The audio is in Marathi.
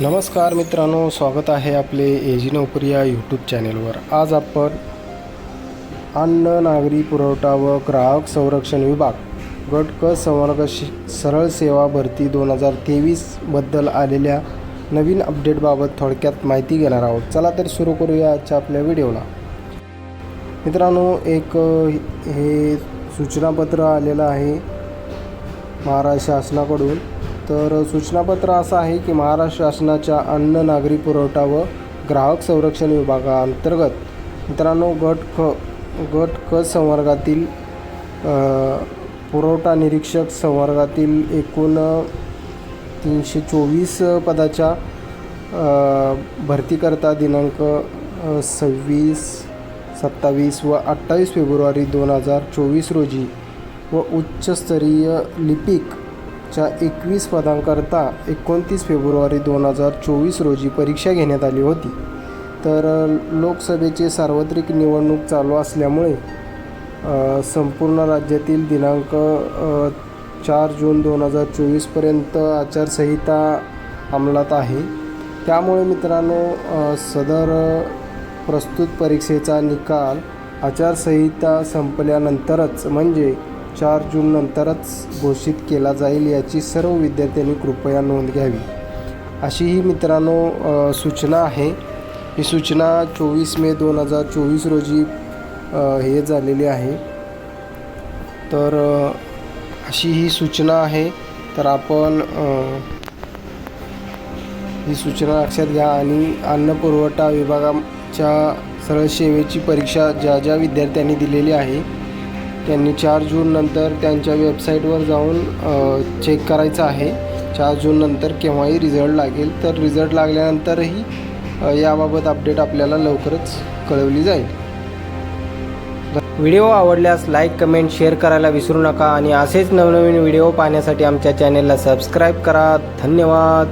नमस्कार मित्रांनो स्वागत आहे आपले एजी नोकरी या यूट्यूब चॅनेलवर आज आपण अन्न नागरी पुरवठा व ग्राहक संरक्षण विभाग गट क संवर्ग सरळ सेवा भरती दोन हजार तेवीसबद्दल आलेल्या नवीन अपडेटबाबत थोडक्यात माहिती घेणार आहोत. चला तर सुरू करूया आजच्या आपल्या व्हिडिओला. मित्रांनो एक हे सूचनापत्र आलेलं आहे महाराष्ट्र शासनाकडून. तर सूचनापत्र असं आहे की महाराष्ट्र शासनाच्या अन्न नागरी पुरवठा व ग्राहक संरक्षण विभागाअंतर्गत मित्रांनो गट ख गट क संवर्गातील पुरवठा निरीक्षक संवर्गातील एकूण तीनशे चोवीस पदाच्या भरतीकरता दिनांक सव्वीस सत्तावीस व अठ्ठावीस फेब्रुवारी दोन हजार चोवीस रोजी व उच्चस्तरीय लिपिक च्या एकवीस पदांकरता एकोणतीस फेब्रुवारी दोन हजार चोवीस रोजी परीक्षा घेण्यात आली होती. तर लोकसभेची लोकसभेचे सार्वत्रिक निवडणूक चालू असल्यामुळे संपूर्ण राज्यातील दिनांक चार जून दोन हजार चोवीसपर्यंत आचारसंहिता अंमलात आहे. त्यामुळे मित्रांनो सदर प्रस्तुत परीक्षेचा निकाल आचारसंहिता संपल्यानंतरच म्हणजे चार जून नंतरच घोषित केला जाईल याची सर्व विद्यार्थ्यांनी कृपया नोंद घ्यावी. अशी ही मित्रांनो सूचना आहे. ही सूचना चोवीस मे दोन हजार चोवीस रोजी हे झालेली आहे. तर अशी ही सूचना आहे. तर आपण ही सूचना लक्षात घ्या आणि अन्न पुरवठा विभागाच्या सरळ सेवेची परीक्षा ज्या ज्या विद्यार्थ्यांनी दिलेली आहे त्यांनी चार जूननंतर त्यांच्या वेबसाईटवर जाऊन चेक करायचं आहे. चार जूननंतर केव्हाही रिझल्ट लागेल. तर रिझल्ट लागल्यानंतरही याबाबत अपडेट आपल्याला लवकरच कळवली जाईल. व्हिडिओ आवडल्यास लाईक कमेंट शेअर करायला विसरू नका आणि असेच नवनवीन व्हिडिओ पाहण्यासाठी आमच्या चॅनेलला सबस्क्राईब करा. धन्यवाद.